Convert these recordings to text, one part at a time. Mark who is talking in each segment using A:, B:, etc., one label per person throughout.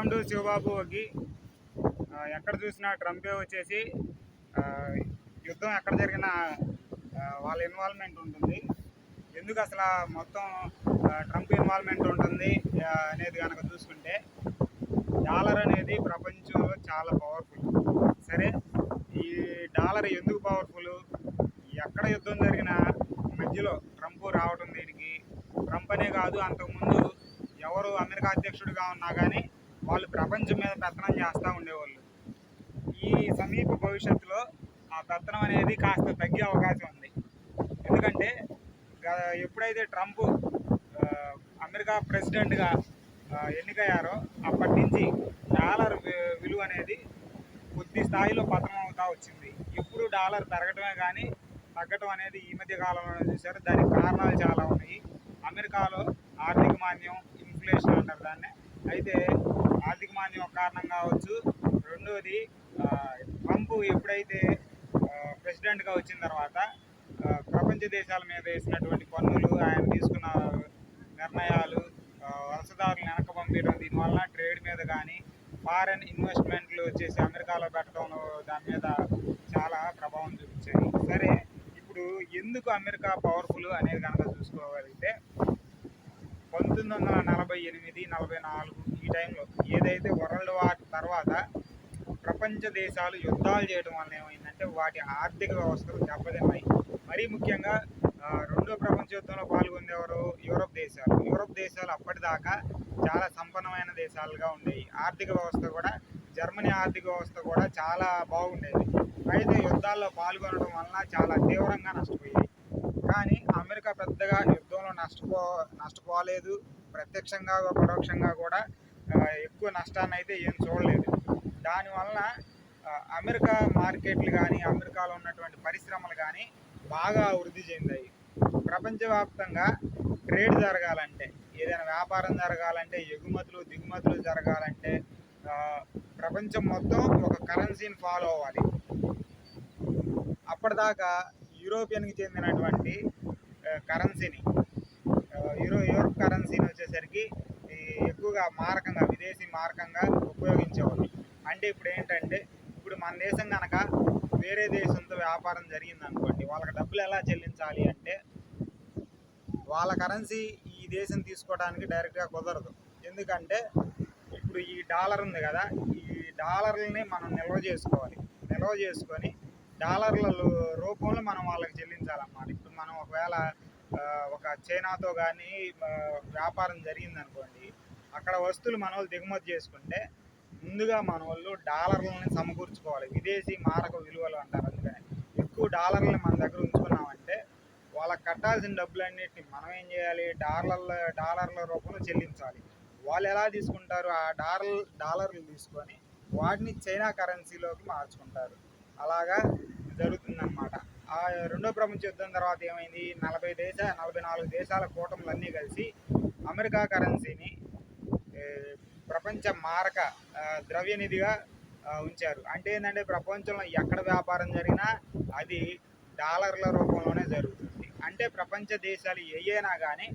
A: Welcome to Siva Babu ఆ, ఎక్కడ చూసినా ట్రంపే వచ్చేసి యుద్ధం ఎక్కడ జరిగినా వాళ్ళ ఇన్వాల్వ్మెంట్ ఉంటుంది. ఎందుకు అసలు మొత్తం ట్రంప్ ఇన్వాల్వ్మెంట్ ఉంటుంది అనేది కనుక చూసుకుంటే డాలర్ అనేది ప్రపంచంలో చాలా పవర్ఫుల్ సరే ఈ డాలర్ ఎందుకు పవర్ఫుల్ ఎక్కడ యుద్ధం జరిగినా మధ్యలో ట్రంప్ రావటం దీనికి. ట్రంప్ అనే కాదు అంతకుముందు ఎవరు అమెరికా అధ్యక్షుడిగా ఉన్నా కానీ వాళ్ళు ప్రపంచం మీద పెత్తనం చేస్తూ ఉండేవాళ్ళు. ఈ సమీప భవిష్యత్తులో ఆ పెత్తనం అనేది కాస్త తగ్గే అవకాశం ఉంది. ఎందుకంటే గ- ఎప్పుడైతే ట్రంప్ అమెరికా ప్రెసిడెంట్గా ఎన్నికయ్యారో అప్పటి నుంచి డాలర్ విలువ అనేది కొద్ది స్థాయిలో పతనం అవుతా వచ్చింది. ఇప్పుడు డాలర్ పెరగటమే కానీ తగ్గటం అనేది ఈ మధ్య కాలంలో చూశారు. దానికి కారణాలు చాలా ఉన్నాయి. అమెరికాలో ఆర్థిక మాన్యం ఇన్ఫ్లేషన్ అంటారు దాన్ని. అయితే ఆర్థిక మాంద్యం ఒక కారణం కావచ్చు. రెండోది ట్రంప్ ఎప్పుడైతే ప్రెసిడెంట్గా వచ్చిన తర్వాత ప్రపంచ దేశాల మీద వేసినటువంటి పన్నులు ఆయన తీసుకున్న నిర్ణయాలు వలసదారులు వెనక పంపించడం దీనివల్ల ట్రేడ్ మీద కానీ ఫారెన్ ఇన్వెస్ట్మెంట్లు వచ్చేసి అమెరికాలో పెట్టడం దాని మీద చాలా ప్రభావం చూపించాయి. సరే ఇప్పుడు ఎందుకు అమెరికా పవర్ఫుల్ అనేది కనుక చూసుకోగలిగితే పంతొమ్మిది వందల నలభై ఎనిమిది నలభై నాలుగు ఈ టైంలో ఏదైతే వరల్డ్ వార్ తర్వాత ప్రపంచ దేశాలు యుద్ధాలు చేయడం వల్ల ఏమైందంటే వాటి ఆర్థిక వ్యవస్థలు దెబ్బతిన్నాయి. మరీ ముఖ్యంగా రెండో ప్రపంచ యుద్ధంలో పాల్గొనేవారు యూరోప్ దేశాలు. యూరోప్ దేశాలు అప్పటిదాకా చాలా సంపన్నమైన దేశాలుగా ఉండేవి. ఆర్థిక వ్యవస్థ కూడా జర్మనీ ఆర్థిక వ్యవస్థ కూడా చాలా బాగుండేది. అయితే యుద్ధాల్లో పాల్గొనడం వలన చాలా తీవ్రంగా నష్టపోయాయి. కానీ అమెరికా పెద్దగా యుద్ధంలో నష్టపో నష్టపోలేదు. ప్రత్యక్షంగా పరోక్షంగా కూడా ఎక్కువ నష్టాన్ని అయితే ఏం చూడలేదు. దానివలన అమెరికా మార్కెట్లు కానీ అమెరికాలో ఉన్నటువంటి పరిశ్రమలు కానీ బాగా వృద్ధి చెందాయి. ప్రపంచవ్యాప్తంగా ట్రేడ్ జరగాలంటే ఏదైనా వ్యాపారం జరగాలంటే ఎగుమతులు దిగుమతులు జరగాలంటే ప్రపంచం మొత్తం ఒక కరెన్సీని ఫాలో అవ్వాలి. అప్పటిదాకా యూరోపియన్కి చెందినటువంటి కరెన్సీని యూరో యూరోప్ కరెన్సీని వచ్చేసరికి ఎక్కువగా మారకంగా విదేశీ మారకంగా ఉపయోగించేవాళ్ళు. అంటే ఇప్పుడు ఏంటంటే ఇప్పుడు మన దేశం కనుక వేరే దేశంతో వ్యాపారం జరిగింది అనుకోండి వాళ్ళకి డబ్బులు ఎలా చెల్లించాలి అంటే వాళ్ళ కరెన్సీ ఈ దేశం తీసుకోవడానికి డైరెక్ట్గా కుదరదు. ఎందుకంటే ఇప్పుడు ఈ డాలర్ ఉంది కదా ఈ డాలర్లని మనం నిల్వ చేసుకోవాలి. నిల్వ చేసుకొని డాలర్ల రూపంలో మనం వాళ్ళకి చెల్లించాలన్నమాట. ఇప్పుడు మనం ఒకవేళ ఒక చైనాతో కానీ వ్యాపారం జరిగిందనుకోండి అక్కడ వస్తువులు మన వాళ్ళు దిగుమతి చేసుకుంటే ముందుగా మన వాళ్ళు డాలర్లని సమకూర్చుకోవాలి. విదేశీ మారక విలువలు అంటారు అందుకని. ఎక్కువ డాలర్లని మన దగ్గర ఉంచుకున్నామంటే వాళ్ళకి కట్టాల్సిన డబ్బులన్నిటిని మనం ఏం చేయాలి? డాలర్ల డాలర్ల రూపంలో చెల్లించాలి. వాళ్ళు ఎలా తీసుకుంటారు? ఆ డాలర్ డాలర్లు తీసుకొని వాటిని చైనా కరెన్సీలోకి మార్చుకుంటారు. అలాగా జరుగుతుందన్నమాట. ఆ రెండో ప్రపంచ యుద్ధం తర్వాత ఏమైంది? నలభై దేశ నలభై నాలుగు దేశాల కూటములన్నీ కలిసి అమెరికా కరెన్సీని ప్రపంచ మారక ద్రవ్యనిధిగా ఉంచారు. అంటే ఏంటంటే ప్రపంచంలో ఎక్కడ వ్యాపారం జరిగినా అది డాలర్ల రూపంలోనే జరుగుతుంది. అంటే ప్రపంచ దేశాలు ఏయైనా కానీ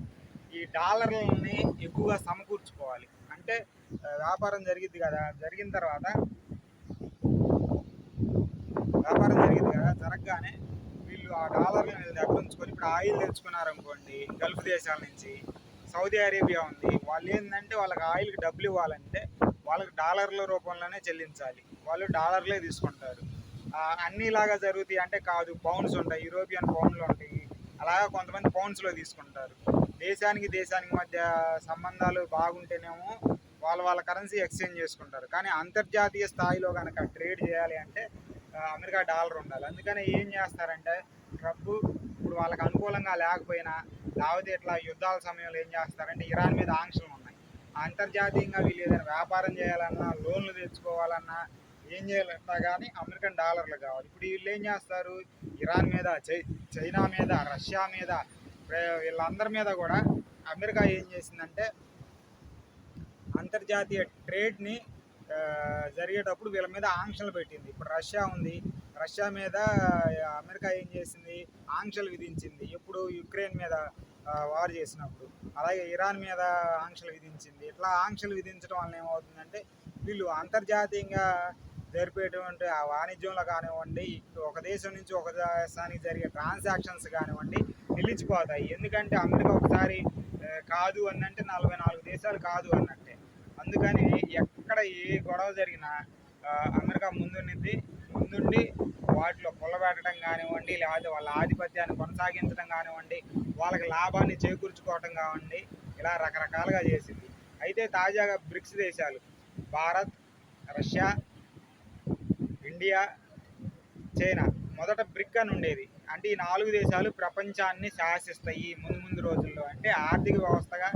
A: ఈ డాలర్లని ఎక్కువగా సమకూర్చుకోవాలి. అంటే వ్యాపారం జరిగింది కదా. జరిగిన తర్వాత వ్యాపారం జరిగింది కదా వీళ్ళు ఆ డాలర్లు వీళ్ళ ఇప్పుడు ఆయిల్ తెచ్చుకున్నారు అనుకోండి గల్ఫ్ దేశాల నుంచి సౌదీ అరేబియా ఉంది. వాళ్ళు ఏంటంటే వాళ్ళకి ఆయిల్కి డబ్బులు ఇవ్వాలంటే వాళ్ళకి డాలర్ల రూపంలోనే చెల్లించాలి. వాళ్ళు డాలర్లే తీసుకుంటారు. అన్నీలాగా జరుగుతాయి అంటే కాదు పౌండ్స్ ఉంటాయి. యూరోపియన్ పౌండ్లు ఉంటాయి. అలాగా కొంతమంది పౌండ్స్లో తీసుకుంటారు. దేశానికి దేశానికి మధ్య సంబంధాలు బాగుంటేనేమో వాళ్ళ వాళ్ళ కరెన్సీ ఎక్స్చేంజ్ చేసుకుంటారు. కానీ అంతర్జాతీయ స్థాయిలో కనుక ట్రేడ్ చేయాలి అంటే అమెరికా డాలర్ ఉండాలి. అందుకని ఏం చేస్తారంటే ట్రంప్ ఇప్పుడు వాళ్ళకి అనుకూలంగా లేకపోయినా లేకపోతే ఇట్లా యుద్ధాల సమయంలో ఏం చేస్తారంటే ఇరాన్ మీద ఆంక్షలు ఉన్నాయి. అంతర్జాతీయంగా వీళ్ళు ఏదైనా వ్యాపారం చేయాలన్నా లోన్లు తెచ్చుకోవాలన్నా ఏం చేయాలన్నా కానీ అమెరికన్ డాలర్లు కావాలి. ఇప్పుడు వీళ్ళు ఏం చేస్తారు? ఇరాన్ మీద చైనా మీద రష్యా మీద వీళ్ళందరి మీద కూడా అమెరికా ఏం చేసిందంటే అంతర్జాతీయ ట్రేడ్ని జరిగేటప్పుడు వీళ్ళ మీద ఆంక్షలు పెట్టింది. ఇప్పుడు రష్యా ఉంది. రష్యా మీద అమెరికా ఏం చేసింది? ఆంక్షలు విధించింది. ఎప్పుడు యుక్రెయిన్ మీద వార్ చేసినప్పుడు. అలాగే ఇరాన్ మీద ఆంక్షలు విధించింది. ఇట్లా ఆంక్షలు విధించడం వల్ల ఏమవుతుందంటే వీళ్ళు అంతర్జాతీయంగా జరిపేటువంటి ఆ వాణిజ్యంలో కానివ్వండి ఒక దేశం నుంచి ఒక దేశానికి జరిగే ట్రాన్సాక్షన్స్ కానివ్వండి నిలిచిపోతాయి. ఎందుకంటే అమెరికా ఒకసారి కాదు అన్నంటే నలభై నాలుగు దేశాలు కాదు అన్నట్టే. అందుకని ఎక్కడ ఏ గొడవ జరిగినా అమెరికా ముందుండి ముందుండి వాటిలో పుల్లబెట్టడం కానివ్వండి లేకపోతే వాళ్ళ ఆధిపత్యాన్ని కొనసాగించడం కానివ్వండి వాళ్ళకి లాభాన్ని చేకూర్చుకోవటం కానివ్వండి ఇలా రకరకాలుగా చేసింది. అయితే తాజాగా బ్రిక్స్ దేశాలు భారత్ రష్యా ఇండియా చైనా మొదట బ్రిక్ అని ఉండేది. అంటే ఈ నాలుగు దేశాలు ప్రపంచాన్ని శాసిస్తాయి ముందు ముందు రోజుల్లో. అంటే ఆర్థిక వ్యవస్థగా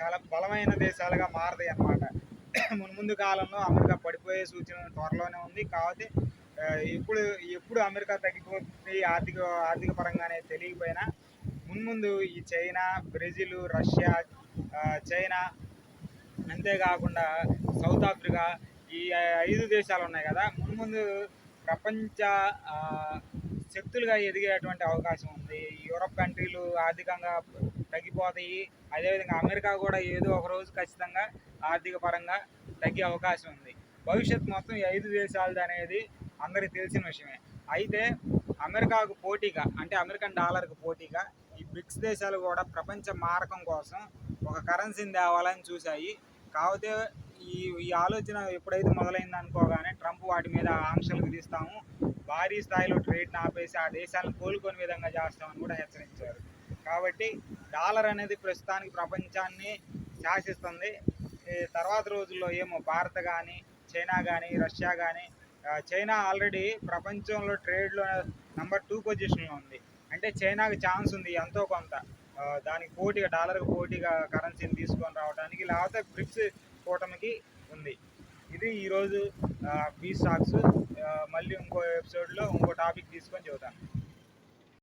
A: చాలా బలమైన దేశాలుగా మారుతాయి అన్నమాట. ముందు కాలంలో అమెరికా పడిపోయే సూచన త్వరలోనే ఉంది. కాబట్టి ఇప్పుడు ఎప్పుడు అమెరికా తగ్గిపోతుంది ఆర్థిక ఆర్థిక పరంగానే తెలియకపోయినా మున్ముందు ఈ చైనా బ్రెజిల్ రష్యా చైనా అంతేకాకుండా సౌత్ ఆఫ్రికా ఈ ఐదు దేశాలు ఉన్నాయి కదా. మున్ముందు ప్రపంచ శక్తులుగా ఎదిగేటువంటి అవకాశం ఉంది. యూరప్ కంట్రీలు ఆర్థికంగా తగ్గిపోతాయి. అదేవిధంగా అమెరికా కూడా ఏదో ఒక రోజు ఖచ్చితంగా ఆర్థిక పరంగా తగ్గే అవకాశం ఉంది. భవిష్యత్ మొత్తం ఈ ఐదు దేశాలది అనేది అందరికీ తెలిసిన విషయమే. అయితే అమెరికాకు పోటీగా అంటే అమెరికన్ డాలర్కు పోటీగా ఈ బ్రిక్స్ దేశాలు కూడా ప్రపంచ మారకం కోసం ఒక కరెన్సీని తేవాలని చూశాయి. కాకపోతే ఈ ఈ ఆలోచన ఎప్పుడైతే మొదలైంది అనుకోగానే ట్రంప్ వాటి మీద ఆంక్షలు విధిస్తాము భారీ స్థాయిలో ట్రేడ్ని ఆపేసి ఆ దేశాలను కోలుకొని విధంగా చేస్తామని కూడా హెచ్చరించారు. కాబట్టి డాలర్ అనేది ప్రస్తుతానికి ప్రపంచాన్ని శాసిస్తుంది. తర్వాత రోజుల్లో ఏమో భారత్ కానీ చైనా కానీ రష్యా కానీ చైనా ఆల్రెడీ ప్రపంచంలో ట్రేడ్లో నెంబర్ టూ పొజిషన్లో ఉంది. అంటే చైనాకి ఛాన్స్ ఉంది ఎంతో కొంత. దానికి పోటీగా డాలర్కి పోటీగా కరెన్సీని తీసుకొని రావడానికి లేకపోతే బ్రిక్స్ కూటమికి ఉంది. ఇది ఈరోజు బీ స్టాక్స్ మళ్ళీ ఇంకో ఎపిసోడ్లో ఇంకో టాపిక్ తీసుకొని చెబుతాను.